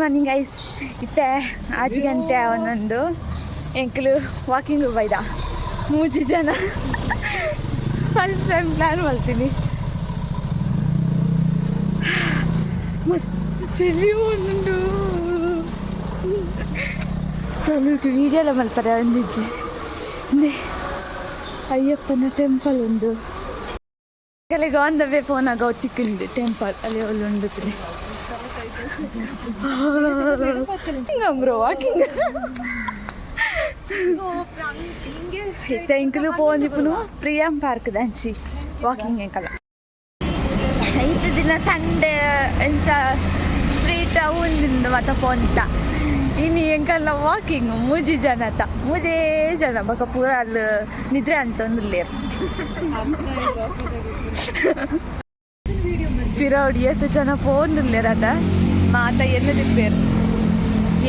Morning ice ಇತ್ತೆ ಆಚೆ ಗಂಟೆ ಒಂದೊಂದು ಎಂಕಲು ವಾಕಿಂಗ್ ಬೈದ ಮೂಜಿ ಜನ. ಫಸ್ಟ್ ಟೈಮ್ ಪ್ಲ್ಯಾನ್ ಮಾಡ್ತೀನಿ. ಮಸ್ತ್ ಚಳಿ ಒಂದುಂಡು ಎಲ್ಲ ಮಲ್ಪರೆ ಅಂದಿಜ್ಜಿ. ಅಯ್ಯಪ್ಪನ ಟೆಂಪಲ್ ಉಂಡು ಕಲೆಗೆ ಆನ್ ದ ವೇ ಫೋನ್ ಆಗ ಟೆಂಪಲ್ ಅಲ್ಲಿ ಒಳ್ಳೆ ಉಂಡುತ್ತದೆ ಬ್ರೋ ವಾಕಿಂಗ್ ಇತ್ತ ಇಂಕಲು ಪೋಂದಿಪ್ಪುನು ಪ್ರಿಯಂ ಪಾರ್ಕ್ ದಂಚಿ ವಾಕಿಂಗ್ ಎಂಕಲ ಐದು ದಿನ ಸಂಡೇ ಎಂಚ ಸ್ಟ್ರೀಟ್ ಒಂದಿಂದ ಮತ್ತ ಪೋಂತ ಇನ್ನು ಎಂಕಲ್ಲ ವಾಕಿಂಗ್ ಮೂಜಿ ಜನ ತ ಮೂಜೇ ಜನ ಬಕ ಪೂರ ಅಲ್ಲಿ ನಿದ್ರೆ ಅಂತ ಒಂದಿಲ್ಲೇರು ಪಿರೌಡಿ ಎತ್ತು ಜನ ಪೋಂದಿಲ್ಲೇರಟ ಮಾತ ಎನ್ನ ತಿಪ್ಪೇರು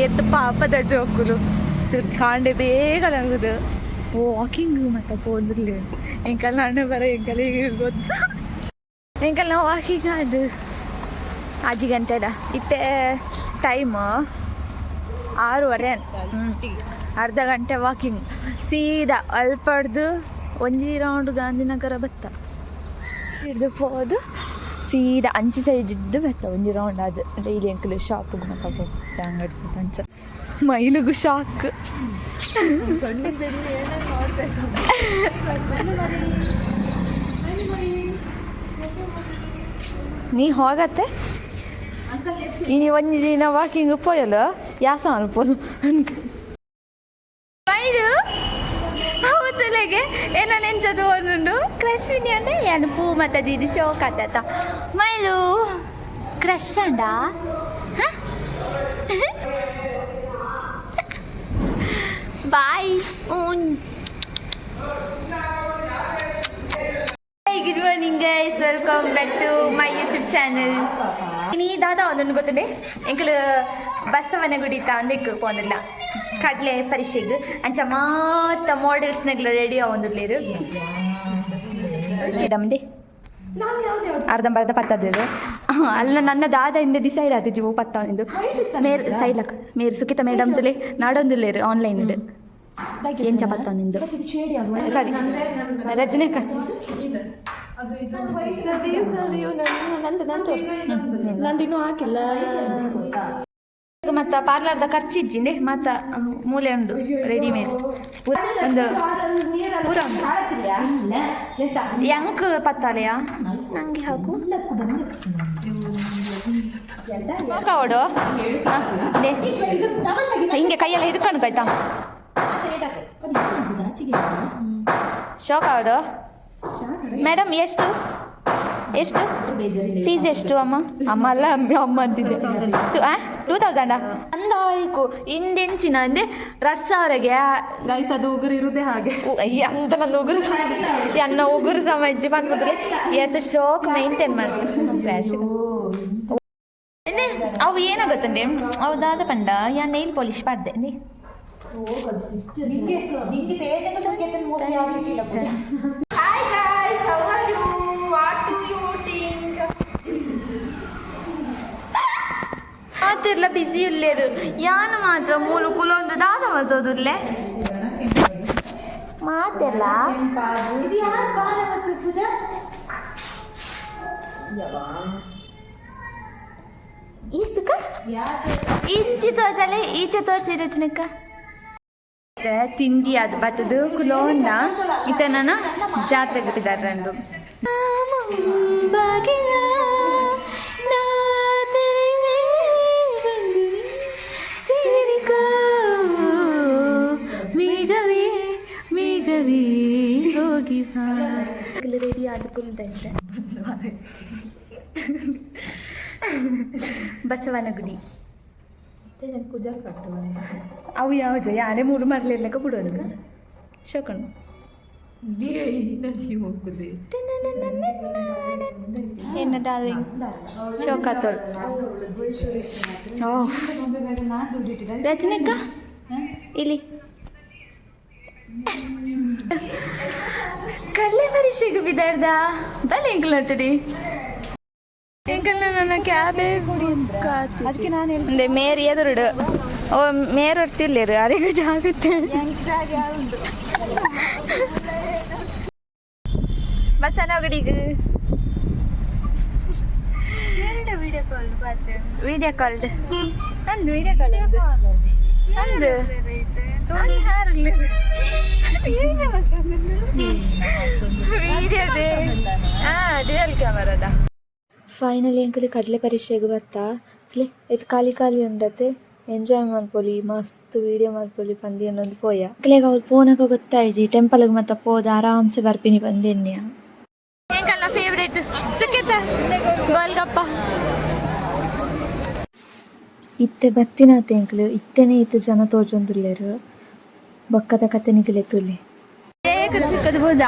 ಎತ್ತು ಪಾಪದ ಜೋಕುಲು. ಕಾಂಡೆ ಬೇಗ ನಗುದು ಓ ವಾಕಿಂಗ್ ಮತ್ತೆ ಹೋದ್ರಲ್ಲಿ ಎಂಕಲ್ ಅಣ್ಣ ಬರ ಎಂಕಲ್ಲ ಗೊತ್ತು ಎಂಕಲ್ಲ ವಾಕಿಂಗ್ ಅದು. ಅಜ್ಜಿ ಗಂಟೆಡ ಇತ್ತೆ ಟೈಮ್ ಆರೂವರೆ. ಅರ್ಧ ಗಂಟೆ ವಾಕಿಂಗ್ ಸೀದಾ ಅಲ್ಪಡ್ದು ಒಂಜಿ ರೌಂಡ್ ಗಾಂಧಿನಗರ ಬತ್ತ. ಹಿಡ್ದು ಹೋದು ಸೀದಾ ಅಂಚಿ ಸೈಡ್ ಇದ್ದು ಬತ್ತ ಒಂಜಿ ರೌಂಡ್ ಅದು ಡೈಲಿ ಅಂಕಲ್ ಶಾಪಿಗೆ ಮಕ್ಕ ಹೋಗ್ತಾ ಅಂಗಡಿ ಅಂಚ. ಮೈಲಿಗೂ ಶಾಕ್ ನೀ ಹೋಗತ್ತೆ? ಇನಿ ಒಂಜಿ ದಿನ ವಾಕಿಂಗ್ ಪೋಯಲು ಯಾಸ ಅನ್ಪೋನು? ಏನೋ ನೆಂಚದು ಒಂದುಂಡು ಕ್ರಶ್ ವಿನಿ ಅಂದ್ರೆ ಏನು ಪೂ ಮತ್ತು ಇದು ಶೋಕ್ ಆತ ಮೈಲು ಕ್ರಶ್ ಅಂಡ ಬಾಯ್ ಊನ್ Hi, good morning guys. Welcome back to my YouTube channel. ಇನಿ ದಾದ ಒಂದೊಂದು ಗೊತ್ತದೆ ಎಂಕಲು ಬಸವನ ಗುಡಿತ ಅಂದೆಕ್ ಪೋಂದಿಲ್ಲ ಕಡ್ಲೆ ಪರೀಕ್ಷೆಗ್ ಅಂಚ ಮಾತ ಮಾಡೆಲ್ಸ್ನಾಗ್ಲ ರೆಡಿ ಆವೊಂದಿರ್ಲೇರು ಡಮ್ದೆ ಅರ್ಧಂಬರ್ಧ ಪತ್ತದಿರು ಅಲ್ಲ, ನನ್ನ ದಾದ ಇಂದ ಡಿಸೈಡ್ ಆತಿಜಿ ಹೂ ಪತ್ತ ಎಂದು ಮೇರ್ ಸೈಡ್ಲಕ್ ಮೇರ್ ಸುಖಿತ ಮೇಡಮ್ ತುಲೆ ನಾಡೊಂದಿಲ್ಲೇರು ಆನ್ಲೈನ್ ಎಂಚ ಪತ್ತ ನಿಂದು. ಸರಿ ರಜನೆ ಸರಿಯು ನಂದು ತೋರಿಸು ನಂದು ಇನ್ನೂ ಹಾಕಿಲ್ಲ. ಮತ್ತ ಪಾರ್ಲರ್ದ ಖರ್ಚಿಜ್ಜಿಂದೆ ಮಾತ ಮೂಲೆ ಉಂಡು ರೆಡಿಮೇಡ್ ಒಂದು ಪೂರ ಉಂಡು ಯಂಕ್ ಪತ್ತಾಲೆಯ? ನಂಗೆ ಹಾಕು. ಹಾಕೋಡು ಹಿಂಗೆ ಕೈಯೆಲ್ಲ ಹಿಡ್ಕೊಂಡು ಆಯ್ತಾ ಶೋಕ ಆಡು ಮೇಡಮ್ ಎಷ್ಟು? ಎಷ್ಟು? ಫೀಸ್ ಎಷ್ಟು ಅಮ್ಮ? ಅಮ್ಮ ಅಲ್ಲ ಅಮ್ಮ ಅಮ್ಮ ಅಂತಿದ್ದೆ. ಟೂ ತೌಸಂಡಾ ಅಂದಾಯ್ಕು ಹಿಂದೆಂಚಿನ ಅಂದರೆ ಎರಡು ಸಾವಿರಗೆ ಗೈಸ್ ಅದು ಉಗುರು ಇರುದೇ ಹಾಗೆ. ಅಂತ ನನ್ನ ಉಗುರು ಅನ್ನ ಉಗುರು ಸಮಾಜ ಬಂದ್ಬಿಟ್ರೆ ಎದ್ದು ಶೋಕ್ ಮೈಂಟೈನ್ ಮಾಡಿ. ಫ್ಯಾಷನ್ ಅವು ಏನಾಗುತ್ತಂಡೆ ಅವು ದಾದ ಪಂಡ ಯಾ ನೈಲ್ ಪಾಲಿಶ್ ಪಾಡ್ದೆ Hi ಮಾತಿರ್ಲ ಬಿಸಿ ಇಲ್ಲೇರು ಯಾನು ಮಾತ್ರ ಮೂಲು ಕುಲೊಂದು ದಾದ ಮತ್ತೋದುರ್ಲೆ ಮಾತೆಲ್ಲ? ಈತಕ ಈಚೆ ತೋರ್ಸಲೆ, ಈಚೆ ತೋರಿಸಿ ರಚನಕ್ಕ. ತಿಂಡಿ ಅದು ಬತ್ತದು ಕುಲೋಂದ ಇತನನ ಜಾತ್ರೆಗೆ ಬಿಟ್ಟಿದ್ದಾರೆ ಹೋಗಿ ರೆಡಿ ಆದ ಕುಲ್ದಂತೆ ಬಸವನಗುಡಿ ಅವು ಯಾವ ಜಯ ಯಾರೇ ಮೂರು ಮರಲಿರ್ಲಕ್ಕ ಬಿಡೋದಕ್ಕೆ ಶೋಕಣು என்ன டார்லிங் ಶೋಕಾತೋಲ್ ಓ ರಜನಿಕಾ ಇಲ್ಲಿ ಕಡಲೆ ಪರೀಕ್ಷೆಗೂ ಬಿದ್ದಾಡ್ದ ಬಲ್ಲ ಎಂಕಲ್ ನೋಟಡಿ ಎಂಕಲ್ ನನ್ನ ಕ್ಯಾಬೇ ಅದಕ್ಕೆ ನಾನು ಹೇಳಿದೆ ಮೇರಿ ಎದುರುಡು. ಓ ಮೇರ್ ಹೊರ್ತಿರ್ಲಿರು ಯಾರಿಗೂ ಜಾಗುತ್ತೆ. ಬಸ್ ಅನ್ನೋಗಡಿಗೆ ವಿಡಿಯೋ ಕಾಲ್ ವಿಡಿಯೋ ಕಾಲ್ ನಂದು ವಿಡಿಯೋ ಕಾಲ್ ನಂದು ನಂದು ಯಾರಿಲ್ಲ ವಿಡಿಯೋದೇ ಹಾಂ ಡ್ಯುಯಲ್ ಕ್ಯಾಮರಾದ ಫೈನಲಿ ಅಂಕಲಿ ಕಡಲೆ ಪರೀಕ್ಷೆಗೆ ಬತ್ತಾ ಇತ್ಲೆ ಇದು ಖಾಲಿ ಖಾಲಿ ಉಂಡತೆ. ಎಂಜಾಯ್ ಮಾಡ್ಕೊಳ್ಳಿ ಮಸ್ತ್ ವಿಡಿಯೋ ಮಾಡ್ಕೊಳ್ಳಿ ಪಂದಿ ಅನ್ನೋದು ಪೋಯ. ಅಂಕಲಿಗೆ ಅವ್ರು ಪೋನಕ ಗೊತ್ತಾಯ್ಜಿ ಟೆಂಪಲ್ಗೆ ಮತ್ತೆ ಪೋದ ಆರಾಮ್ಸೆ ಬರ್ಪಿನಿ ಬಂದೆನ್ಯ? ಎಂಕಲ್ಲ ಫೇವ್ರೇಟ್ ಸಿಕ್ಕಿತ್ತ ಗೋಲ್ಗಪ್ಪ. ಇತ್ತೆ ಬತ್ತಿನ ಅಂಕಲು. ಇತ್ತೆನೆ ಇತ್ತು ಜನ ತೋಜೊಂದುಲ್ಲೆರು ಬಕ್ಕದ ಕತೆ ನಿಗಲೆ ತುಲಿ ಏಕ ಸಿಕ್ಕದು ಬೋದ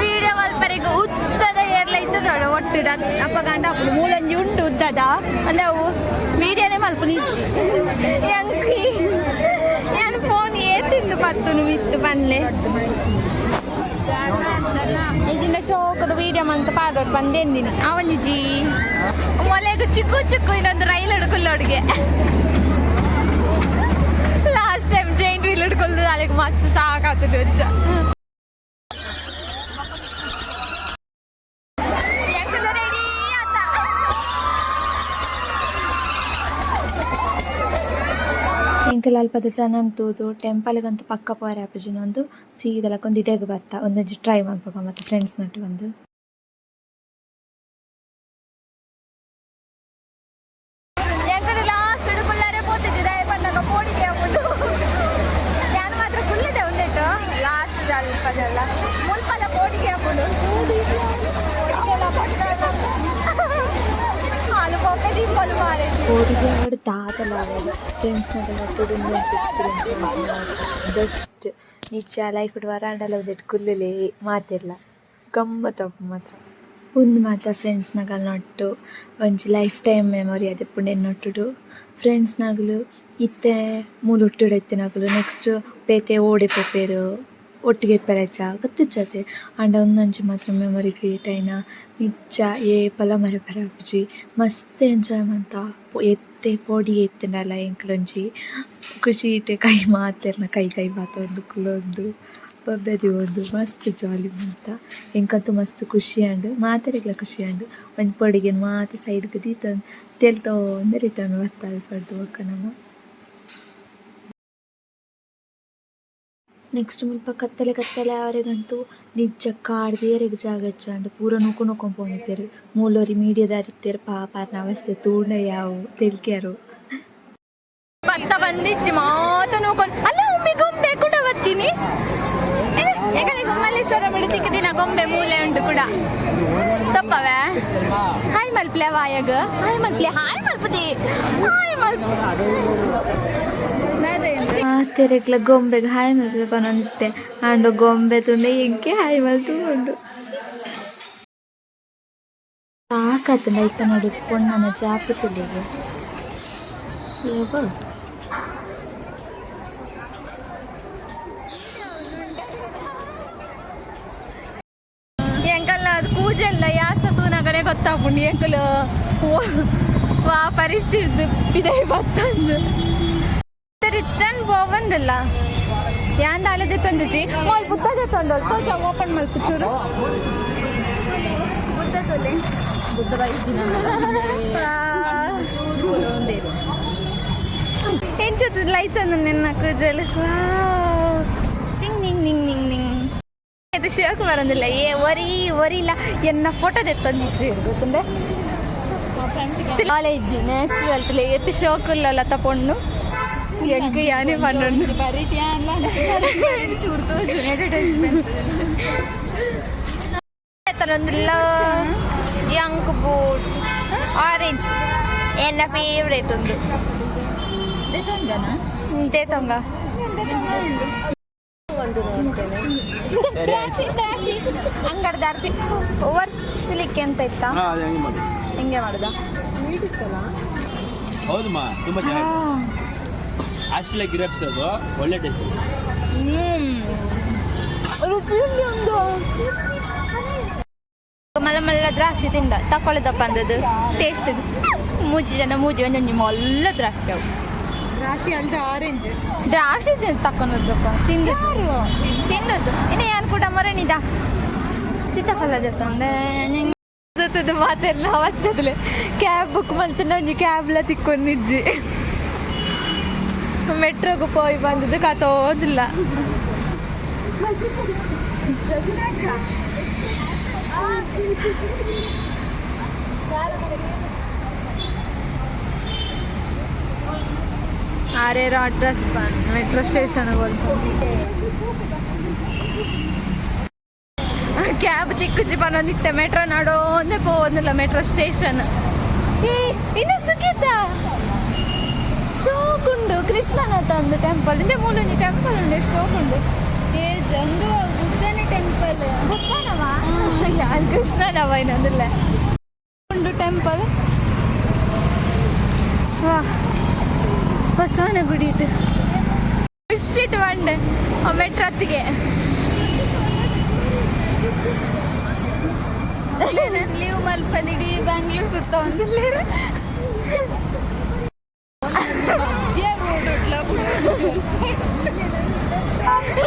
ವಿಡಿಯೋ ಉದ್ದದ ಇತ್ತು ನೋಡು, ಒಟ್ಟು ಅಪ್ಪ ಗಂಡ ಮೂಲಂಜಿ ಅಂದ್ರೆ ಅವು ವಿಡಿಯೋನೇ ಮಲ್ಪ ನಿಂತಿ ಎಂಕಿ ಏನು ಫೋನ್ ಏತಿಂದು ಇಜಿಂದ ಶೋಕದ ವಿಡಿಯೋ ಮಂತ ಪಾಡೋಡು ಬಂದೇಂದಿನಿ ಅವನಿಜಿ ಮೊಲೆಗೆ ಚಿಕ್ಕು ಚಿಕ್ಕು ಇನ್ನೊಂದು ರೈಲ್ ಹಿಡ್ಕೊಳ್ಳೋಡ್ಗೆ ಲಾಸ್ಟ್ ಟೈಮ್ ಜೈನ್ ವೀಲ್ ಹಿಡ್ಕೊಂಡು ಅಲ್ಲಿಗೆ ಮಸ್ತ್ ಸಾಕಾಗ್ತದೆ ಹುಚ್ಚ ಆತ ಎಂಕಲ್ ಅಲ್ಪದ ಜನ ಟೆಂಪಲ್ ಗಂತ ಪಕ್ಕ ಪೋರೆ ಆಪಜಿನ ಒಂದು ಸೀದಲಕ್ಕೊಂದು ಬರ್ತಾ, ಒಂದೊಂಜಿ ಟ್ರೈ ಮಾಡ್ಬೇಕು ಮತ್ತೆ ಫ್ರೆಂಡ್ಸ್ ನಟ್ಟು ಬಂದು. ತಾತಲಾಗ ಫ್ರೆಂಡ್ಸ್ ನಟ್ಟು ಎಕ್ಸ್ಪೀರಿಯನ್ಸ್ ಬೆಸ್ಟ್ ನಿಜ ಲೈಫ್ ವರಾಂಡಲ ಉದೆಟ್ ಕುಲ್ಲುಲೆ ಮಾತಿಲ್ಲ. ಗಮ್ಮತ್ತಪ್ಪ ಮಾತ್ರ. ಒಂದು ಮಾತ್ರ ಫ್ರೆಂಡ್ಸ್ನಾಗ ನಟ್ಟು. ಒಂಜಿ ಲೈಫ್ ಟೈಮ್ ಮೆಮೊರಿ ಅದು ಪುಣ್ಯ ನೊಟ್ಟುಡು. ಫ್ರೆಂಡ್ಸ್ನಾಗಲು ಇತ್ತೆ ಮೂಲುಟ್ಟುಡು ಎತ್ತಿನಾಗಲು ನೆಕ್ಸ್ಟ್ ಪೇತೆ ಓಡಿ ಪೋಪೇರು. ಒಟ್ಟಿಗೆ ಪೆರಚ, ಗೊತ್ತಿಚ್ಚತೆ ಆಂಡ ಒಂದಂಚ ಮಾತ್ರ ಮೆಮೊರಿ ಕ್ರಿಯೇಟ್ ಆಯ್ನ? ನಿಜ್ಜ ಏ ಪಲ ಮರ ಪರಾಪುಜಿ ಮಸ್ತ್ ಎಂಜಾಯ್ ಮಂತ ಎತ್ತೆ, ಪೊಡಿ ಎತ್ತಿನಲ್ಲ ಎಂಕ್ಲೊಂಜಿ, ಖುಷಿ ಇಟ್ಟೆ ಕೈ ಮಾತೆರ್ನ ಕೈ ಕೈ ಮಾತೊಂದು ಕುಳೊಂದು ಬಬ್ಬೆದಿ ಒಂದು ಮಸ್ತ್ ಜಾಲಿ ಮಂತ. ಎಂಕಂತೂ ಮಸ್ತ್ ಖುಷಿ ಅಂಡು, ಮಾತೆರೆಗ್ಲ ಖುಷಿ ಅಂಡು, ಒಂದು ಪೊಡಿಗೆ ಮಾತು ಸೈಡ್ಗೆ ದೀತೊಂದು, ತೆಲ್ತೋ ಅಂದರೆ ರಿಟರ್ನ್ ಬರ್ತಾ ಪಡ್ದು ಅಕ್ಕ ನಮ್ಮ ನೆಕ್ಸ್ಟ್ ಮುಲ್ಪ ಕತ್ತಲೆ ಕತ್ತಲೆ ಅವರಿಗಂತೂ ನಿಜ ಕಾಡ್ದೇರಿಗೆ ಜಾಗ ಹೆಚ್ಚಂಡು. ಪೂರ ನೂಕು ನೋಕೊಂಡ್ ಪೋನಿತ್ತೇರು ಮೂಲೋರಿ ಮೀಡಿಯಾ ಜಾರಿತ್ತೇರು ಪಾಪಾರ್ನ ಅವಸ್ಥೆ ತೂಂಡ ಯಾವು ತೆಲ್ಕ್ಯಾರು. ಭತ್ತ ಬಂದಿಚ್ಚಿ ಮಾತ ನೋಕೊಂಡು ಅಲ್ಲ, ಒಮ್ಮೆ ಗೊಂಬೆ ಕೂಡ ಯಾಕಂದ್ರೆ ಮಲ್ಲೇಶ್ವರ ಬಿಡ್ತಿಕ್ಕೆ ದಿನ ಗೊಂಬೆ ಮೂಲೆ ಉಂಟು ಕೂಡ. ತಪ್ಪವೆ? ಹಾಯ್ ಮಲ್ಪ್ಲೆ ವಾಯಗ. ಹಾಯ್ ಮಲ್ಪ್ಲೆ, ಹಾಯ್ ಮಲ್ಪದಿ ಹಾಯ್ ಮಲ್ಪ ಮಾತೆರೆಗ್ಲ ಗೊಂಬೆಗೆ ಹಾಯ್ ಮಲ್ಪೆ ಪನೊಂದಿತ್ತೆ. ಅಂಡು ಗೊಂಬೆ ತುಂಡೆ ಎಂಕೆ ಹಾಯ್ ಮಲ್ತು ಉಂಡು. ಸಾಕತ್ತು ನೈತ ನೋಡಿ ಪೊಣ್ಣನ ಜಾಪು ತುಳಿಗೆ ಎಂಕಲ್ಲ ಅದು ಕೂಜೆಲ್ಲ ಯಾಸತು ನಗರೆ ಗೊತ್ತಾಗ್ಬಿಟ್ಟು ಎಂಕಲು ವಾ ಪರಿಸ್ಥಿತಿ ಬಿದೈ ಬತ್ತಂದು. ರಿಟರ್ನ್ ಹೋಗಂದಿಲ್ಲ ಯಾಂದ ಅಳದಿ ತಂದಿಜಿ ಮಾಲ್ ಬುತ್ತದ ತಂದಲ್ ತೋ ಜಾ ಓಪನ್ ಮಾಲ್ ಕುಚೂರು ಬುದ್ಧ ಸೊಲೆ ಬುದ್ಧ ಬೈ ಎಂಚದ ಲೈಟ್ಸ್ ಅನ್ನು ನಿನ್ನ ಕೂಜಲ್ ಟಿಂಗ್ ನಿಂಗ್ ನಿಂಗ್ ನಿಂಗ್ ನಿಂಗ್ ಇದು ಶಿವಕ್ಕೆ ಬರೋದಿಲ್ಲ ಏ ವರಿ ವರಿಲ್ಲ ಎನ್ನ ಫೋಟೋ ತಂದಿಜ್ರಿ ಗೊತ್ತಂದ್ರೆ ಕಾಲೇಜ್ ನ್ಯಾಚುರಲ್ ಎತ್ತು ಶೋಕಲ್ಲ ತಪೊಂಡು ಎಗ್ಗು ಯಾನೇ ಪನ್ನೊಂದು ತರೊಂದಿಲ್ಲ యంగ్ బూట్ ఆరెంజ్ ఎన్న ఫేవరెట్ ఉంది తేతొంగ ದ್ರಾಕ್ಷಿ ದ್ರಾಕ್ಷಿ ಅಂಗಡಿ ದಾರ್ತಿ ಒರ್ಸ್ಲಿಕ್ಕೆ ಅಂತ ಇತ್ತಾ ಹಾ, ಅದೇ ಹಂಗೆ ಮಾಡಿ ಹಿಂಗೆ ಮಾಡುದಾ ಹೌದಮ್ಮ ತುಂಬಾ ಚೆನ್ನಾಗಿ ಆಸ್ಟ್ರೇಲಿಯಾ ಗ್ರೇಪ್ಸ್ ಅದು ಒಳ್ಳೆ ಟೇಸ್ಟ್ ರುಚಿಯಲ್ಲಿ ಒಂದು. ಮಲ್ಲ ಮಲ್ಲ ದ್ರಾಕ್ಷಿ ತಿಂದ. ತಕೊಳ್ಳೋದಪ್ಪ ಅಂದದ್ದು. ಟೇಸ್ಟ್ ಮೂಜಿ ಜನ ಮೂಜಿ ಒಂದೊಂದು ಮೊಲ್ಲ ದ್ರಾಕ್ಷಿ ಅವು. ದ್ರಾಕ್ಷಿ ಅಲ್ದ ಆರೆಂಜ್ ದ್ರಾಕ್ಷಿ ತಕೊಂಡದಪ್ಪ ತಿಂದು. ತಿಂದದ್ದು. ಇನ್ನು ಏನು ಕೂಡ ಮರಣಿದ? ಸೀತಾಫಲ ಜೊತೆ ಜೊತೆದು ಮಾತೆಲ್ಲ ಅವಸ್ಥೆದಲೆ. ಕ್ಯಾಬ್ ಬುಕ್ ಮಾಡ್ತಾನೆ ಒಂಜಿ ಕ್ಯಾಬ್ಲ ತಿಕ್ಕೊಂಡಿಜ್ಜಿ ಮೆಟ್ರೋಗೆ ಹೋಗಿ ಬಂದದ್ದು ಕತೋದಿಲ್ಲ ಆರೇರೋ ಅಡ್ರೆಸ್ ಬಂದು ಮೆಟ್ರೋ ಸ್ಟೇಷನ್ ಕ್ಯಾಬ್ ಕ್ಯಾಬ್ ತಿಕ್ಕುಚಿ ಬಂದೊಂದಿತ್ತೆ ಮೆಟ್ರೋ ನಾಡೋ ಒಂದೇ ಪೋವಂದಿಲ್ಲ ಮೆಟ್ರೋ ಸ್ಟೇಷನ್. ಇನ್ನು ಸುಖಿತ? ಸೋಕುಂಡು ಕೃಷ್ಣನಾಥ ಒಂದು ಟೆಂಪಲ್ ಇದೆ ಮೂಲೊಂಜಿ ಟೆಂಪಲ್ ಉಂಡು ಶೋಕುಂಡು ಜಂದು ಬುದ್ಧನ ಟೆಂಪಲ್ ಬುದ್ಧನವ ಯಾರು ಕೃಷ್ಣನವ ಇನ್ನೊಂದಿಲ್ಲ. ಉಂಡು ಟೆಂಪಲ್ ವಾ ಬಸವನ ಗುಡಿ ಇಟ್ಟು ಖುಷಿಟ್ಟು ಬಂಡೆ ಮೆಟ್ರತ್ತಿಗೆ ಲೀವ್ ಮಲ್ಪದಿಡಿ ಬ್ಯಾಂಗ್ಳೂರ್ ಸುತ್ತ ಒಂದಿಲ್ಲ ಮಧ್ಯ ರೋಡ್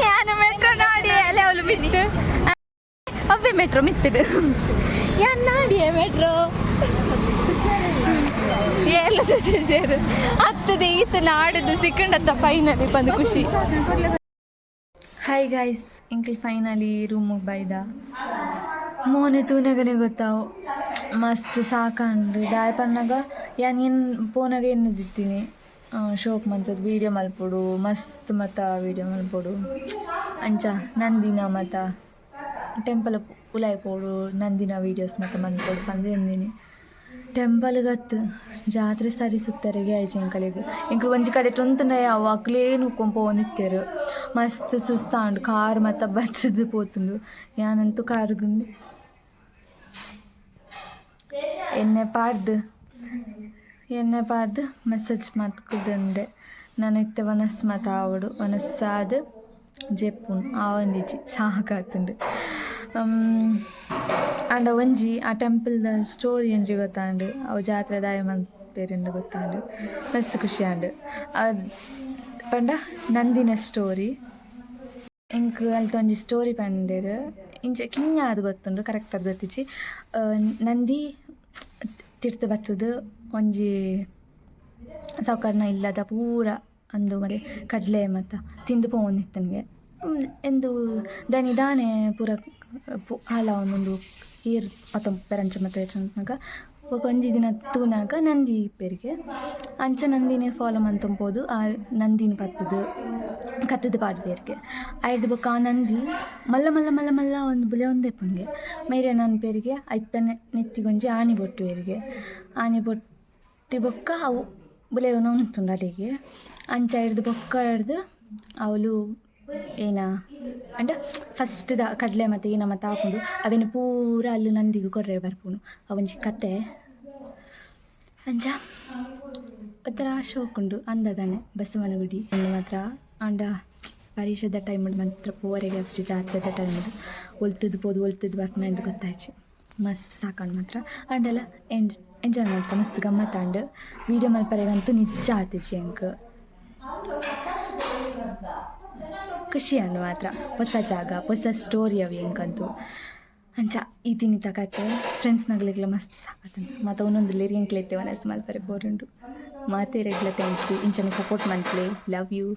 ಯಾನು ಮೆಟ್ರೋ ಮಿತ್ತಿದೆ ಅಲ್ಲೇ ಅವಳು ಬಿಟ್ಟು. ಅವೇ ಮೆಟ್ರೋ ಮಿತ್ತಿಡು. ಯಾನ್ ನಾಡಿಯೇ ಮೆಟ್ರೋ ಎಲ್ಲ ಸೇರು ಹತ್ತದೆ ಈತ ನಾಡದು ಸಿಕ್ಕಂಡತ್ತ ಫೈನಲಿ ಬಂದು ಖುಷಿ. ಹೈ ಗಾಯ್ಸ್ ಇಂಕಲ್ ಫೈನಲಿ ರೂಮ್ ಬೈದ. ಮೋನೆ ತೂನಗನೆ ಗೊತ್ತಾವು ಮಸ್ತ್ ಸಾಕಂಡು. ದಾಯ ಪನ್ನಾಗ ಯಾನ್ ಏನು ಫೋನಾಗ ಏನು ದಿತ್ತೀನಿ ಶೋಕ್ ಮಂತದ ವೀಡಿಯೋ ಮಲ್ಪೊಡು, ಮಸ್ತ್ ಮತ ವೀಡಿಯೋ ಮಲ್ಪೊಡು. ಅಂಚ, ನಂದಿನ ಮತ ಟೆಂಪಲ್ ಉಲಾಯ್ ಪೋಡು, ನಂದಿನ ವೀಡಿಯೋಸ್ ಮತ ಮಲ್ಪೊಡು ಪಂದೆ ಎಂದಿನಿ ಟೆಂಪಲ್ ಗತ್ತು ಜಾತ್ರೆ ಸರಿ ಸುತ್ತರಿಗೆ ಆಯ್ತು ಎಂಕಲಿಗೆ ಎಂಕ್ ಒಂಜಿ ಕಡೆ ಟೊಂತನ ಯಾವ ಅಕ್ಲೇ ನುಕ್ಕೊಂಡ್ ಪೋನಿತ್ತೇರು ಮಸ್ತ್ ಸುಸ್ತಾಂಡು, ಕಾರ್ ಮತ್ತ ಬಚ್ಚದು ಪೋತುಂಡು. ಯಾನಂತೂ ಕಾರ್ಗುಂಡು ಎನ್ನೆ ಪಾಡ್ದು. ಎಣ್ಣೆ ಪಾಡ್ದು ಮೆಸೇಜ್ ಮಾತ್ಕುದಂಡೆ ನನತ್ತೆ ಒನಸ್ ಮತ ಆವಡು, ವನಸ್ಸಾದ ಜೆಪ್ಪುನ್, ಆವಂದಿಜಿ ಸಾಕಾತುಂಡು ಅಂಡ ಒಂಜಿ, ಆ ಟೆಂಪಲ್ದ ಸ್ಟೋರಿ ಒಂಜಿ ಗೊತ್ತಾಂಡು, ಅವು ಜಾತ್ರೆ ದಾಯ ಮಲ್ಪೇರಿಂದ ಗೊತ್ತಾಂಡು. ಮಸ್ತ್ ಖುಷಿ ಆಂಡು. ಪಂಡ ನಂದಿನ ಸ್ಟೋರಿ ಇಂಕ್ ಅಲ್ತ ಒಂಜಿ ಸ್ಟೋರಿ ಪಂಡೆರ್. ಇಂಚ ಕಿಂಜ ಅದು ಗೊತ್ತುಂಡು ಕರೆಕ್ಟ್ ಅದು ಗೊತ್ತಿಚ್ಚಿ. ನಂದಿ ತಿರ್ತು ಬತ್ತುದು ಒಂಜಿ ಸೌಕರ್ನ ಇಲ್ಲದ ಪೂರ ಅಂದು ಮರಿ ಕಡಲೆ ಮತ್ತು ತಿಂದು ಪೋನಿತ್ತನಿಗೆ ಎಂದು ದನಿ ದಾನೆ ಪೂರ ಹಾಳ ಒಂದೊಂದು ಅತ್ತ ಪೆರಂಚ ಮತ್ತು ಚಂದ್ನಾಗ. ಒಂಜಿ ದಿನ ತೂನಾಗ ನಂದಿ ಪೇರಿಗೆ. ಅಂಚ ನಂದಿನೇ ಫಾಲೋ ಮಂತಂಬೋದು ಆ ನಂದಿನ ಪತ್ತದು, ಕತ್ತದ ಪಾಡ್ಬೇರಿಗೆ ಐದು ಬೊಕ್ಕ ಆ ನಂದಿ ಮಲ್ಲ ಮಲ್ಲ ಮಲ್ಲ ಮಲ್ಲ ಒಂದು ಬುಲೆ ಒಂದೇ ಪುಂಗೆ ಮೇರೆ ನನ್ನ ಪೇರಿಗೆ ಐತನೆ ನೆತ್ತಿಗೊಂಜಿ ಆನೆ ಬೊಟ್ಟು ಬೇರಿಗೆ ಆನೆ ಬೊಟ್ಟಿ ಬೊಕ್ಕ, ಅವು ಬುಲೆ ಉಂಟುಂಡು ಅಲ್ಲಿಗೆ. ಅಂಚ ಹಿಡ್ದು ಬೊಕ್ಕ ಹಿಡ್ದು ಅವಳು ಏನ ಅಂಡ ಫಸ್ಟ್ ದ ಕಡಲೆ ಮತ್ತು ಏನ ಮತ್ತು ಹಾಕೊಂಡು ಅವೇನು ಪೂರ ಅಲ್ಲಿ ನಂದಿಗೂ ಕೊಡ್ರೆ ಬರ್ಪುನು. ಅವೊಂಜಿ ಕತೆ. ಅಂಚ ಒಂಥರ ಶೋಕುಂಡು ಅಂದದಾನೆ, ಬಸವನ ಗುಡಿ. ಇನ್ನು ಮಾತ್ರ ಅಂಡ ಪರೀಕ್ಷೆದ ಟೈಮ್ ಮಾತ್ರ ಪೂವರೆಗೆ ಅಷ್ಟು ಜಾತ್ರೆದ ಟೈಮ್ ಒಲ್ತದ್ದು ಪೋದು ಒಲ್ತದ್ದು ಬರ್ಪನ ಎಂದು ಗೊತ್ತಾಯ್ತು. ಮಸ್ತ್ ಸಾಕಂಡು ಮಾತ್ರ. ಅಂಡೆಲ್ಲ ಎಂಜ್ ಎಂಜಾಯ್ ಮಾಡ್ಕೊ, ಮಸ್ತ್ ಗಮ್ಮತ್ತಾಂಡು ವೀಡಿಯೋ ಮಲ್ಪರೆಗಂತೂ ನಿಜ ಆತಿಜಿ ಅಂಕ ಖುಷಿ ಅಂದು ಮಾತ್ರ. ಹೊಸ ಜಾಗ, ಹೊಸ ಸ್ಟೋರಿ ಅವು ಹೆಂಗಂತೂ. ಅಂಚ, ಈ ತಿನ್ನಿ ತಗತ್ತೆ ಫ್ರೆಂಡ್ಸ್ ನಗ್ಲಿಗ್ಲ ಮಸ್ತ್ ಸಾಕತ್ತಂತ ಮತ್ತು ಒಂದೊಂದು ಲೇರಿ ಒನ್ ಮನಸ್ಸು ಮಲ್ಪರೆ ಬೋರುಂಡು ಮಾತೇ ರೆಗ್ಲ ಥ್ಯಾಂಕ್ ಯು ಇಂಚನೆ ಸಪೋರ್ಟ್ ಮಂತ್ಲೆ ಲವ್ ಯು